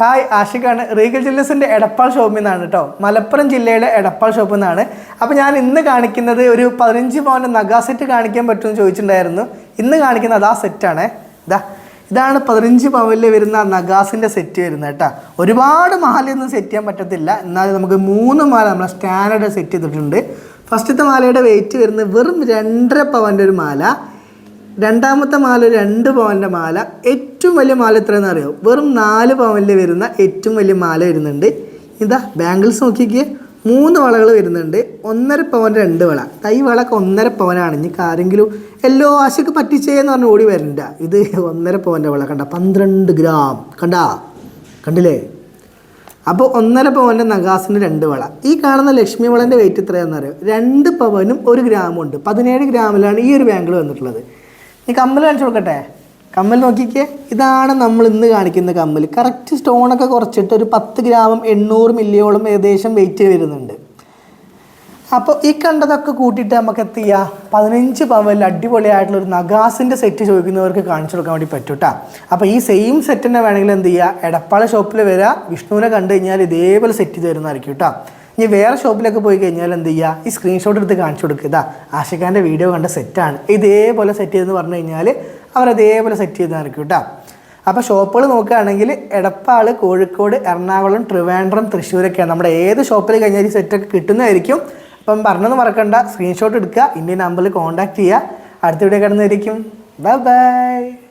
Hi ആഷിഖാണ്. Regal ജില്ലസിന്റെ എടപ്പാൾ ഷോപ്പിൽ നിന്നാണ് കേട്ടോ മലപ്പുറം ജില്ലയുടെ എടപ്പാൾ ഷോപ്പിൽ നിന്നാണ് അപ്പോൾ ഞാൻ ഇന്ന് കാണിക്കുന്നത് ഒരു പതിനഞ്ച് പവന്റെ നഗാ സെറ്റ് കാണിക്കാൻ പറ്റുമെന്ന് ചോദിച്ചിട്ടുണ്ടായിരുന്നു. ഇന്ന് കാണിക്കുന്നത് ആ സെറ്റാണ് ഇതാ ഇതാണ് പതിനഞ്ച് പവനിൽ വരുന്ന നഗാസിന്റെ സെറ്റ് വരുന്നത് കേട്ടോ ഒരുപാട് മാലയൊന്നും സെറ്റ് ചെയ്യാൻ പറ്റത്തില്ല. എന്നാലും നമുക്ക് മൂന്ന് മാല നമ്മളെ സ്റ്റാൻഡേർഡ് സെറ്റ് ചെയ്തിട്ടുണ്ട്. ഫസ്റ്റത്തെ മാലയുടെ വെയിറ്റ് വരുന്നത് വെറും രണ്ടര പവന്റെ ഒരു മാല. രണ്ടാമത്തെ മാല രണ്ട് പവന്റെ മാല. ഏറ്റവും വലിയ മാല എത്രയെന്ന് അറിയോ? വെറും നാല് പവനിൽ വരുന്ന ഏറ്റവും വലിയ മാല വരുന്നുണ്ട്. ഇതാ ബാംഗിൾസ് നോക്കിക്കേ. മൂന്ന് വളകൾ വരുന്നുണ്ട്. ഒന്നര പവൻ രണ്ട് വള. തൈ വളക്ക് ഒന്നര പവനാണ്. ഇനി ആരെങ്കിലും എല്ലോ ആശയ്ക്ക് പറ്റിച്ചേന്ന് പറഞ്ഞ് ഓടി വരണ്ട. ഇത് ഒന്നര പവന്റെ വള. കണ്ട പന്ത്രണ്ട് ഗ്രാം. കണ്ടാ കണ്ടില്ലേ? അപ്പോൾ ഒന്നര പവന്റെ നഗാസിന് രണ്ട് വള. ഈ കാണുന്ന ലക്ഷ്മി വളന്റെ വെയിറ്റ് എത്രയാണെന്ന് അറിയാം? രണ്ട് പവനും ഒരു ഗ്രാമും ഉണ്ട്. പതിനേഴ് ഗ്രാമിലാണ് ഈ ഒരു ബാങ്കിൾ വന്നിട്ടുള്ളത്. ഈ കമ്മൽ കാണിച്ചു കൊടുക്കട്ടെ? കമ്മൽ നോക്കിക്കേ. ഇതാണ് നമ്മൾ ഇന്ന് കാണിക്കുന്ന കമ്മൽ കറക്റ്റ് സ്റ്റോണൊക്കെ കുറച്ചിട്ട് ഒരു പത്ത് ഗ്രാമും എണ്ണൂറ് മില്ലിയോളം ഏകദേശം വെയിറ്റ് വരുന്നുണ്ട്. അപ്പോൾ ഈ കണ്ടതൊക്കെ കൂട്ടിയിട്ട് നമുക്ക് എത്തി ചെയ്യുക പതിനഞ്ച് പവനിൽ അടിപൊളിയായിട്ടുള്ള ഒരു നഗാസിന്റെ സെറ്റ് ചോദിക്കുന്നവർക്ക് കാണിച്ചു കൊടുക്കാൻ വേണ്ടി പറ്റും കേട്ടോ അപ്പോൾ ഈ സെയിം സെറ്റ് തന്നെ വേണമെങ്കിൽ എന്ത് ചെയ്യുക എടപ്പാള ഷോപ്പിൽ വരിക വിഷ്ണുവിനെ കണ്ടു കഴിഞ്ഞാൽ ഇതേപോലെ സെറ്റ് ചെയ്ത് തരുന്നതായിരിക്കും കേട്ടോ ഇനി വേറെ ഷോപ്പിലൊക്കെ പോയി കഴിഞ്ഞാൽ എന്ത് ചെയ്യുക ഈ സ്ക്രീൻഷോട്ട് എടുത്ത് കാണിച്ചു കൊടുക്കുക ഇതാ ആഷിഖാന്റെ വീഡിയോ കണ്ട സെറ്റാണ് ഇതേപോലെ സെറ്റ് ചെയ്തെന്ന് പറഞ്ഞു കഴിഞ്ഞാൽ അവർ അതേപോലെ സെറ്റ് ചെയ്തായിരിക്കും കേട്ടോ അപ്പോൾ ഷോപ്പുകൾ നോക്കുകയാണെങ്കിൽ എടപ്പാൾ കോഴിക്കോട് എറണാകുളം ട്രിവാൻഡ്രം തൃശ്ശൂരൊക്കെയാണ്. നമ്മുടെ ഏത് ഷോപ്പിൽ കഴിഞ്ഞാൽ ഈ സെറ്റൊക്കെ കിട്ടുന്നതായിരിക്കും. അപ്പം പറഞ്ഞത് മറക്കണ്ട. സ്ക്രീൻഷോട്ട് എടുക്കുക. ഇന്ത്യൻ നമ്പറിൽ കോൺടാക്ട് ചെയ്യുക. അടുത്ത വീഡിയോ കിടന്നായിരിക്കും ബൈ ബൈ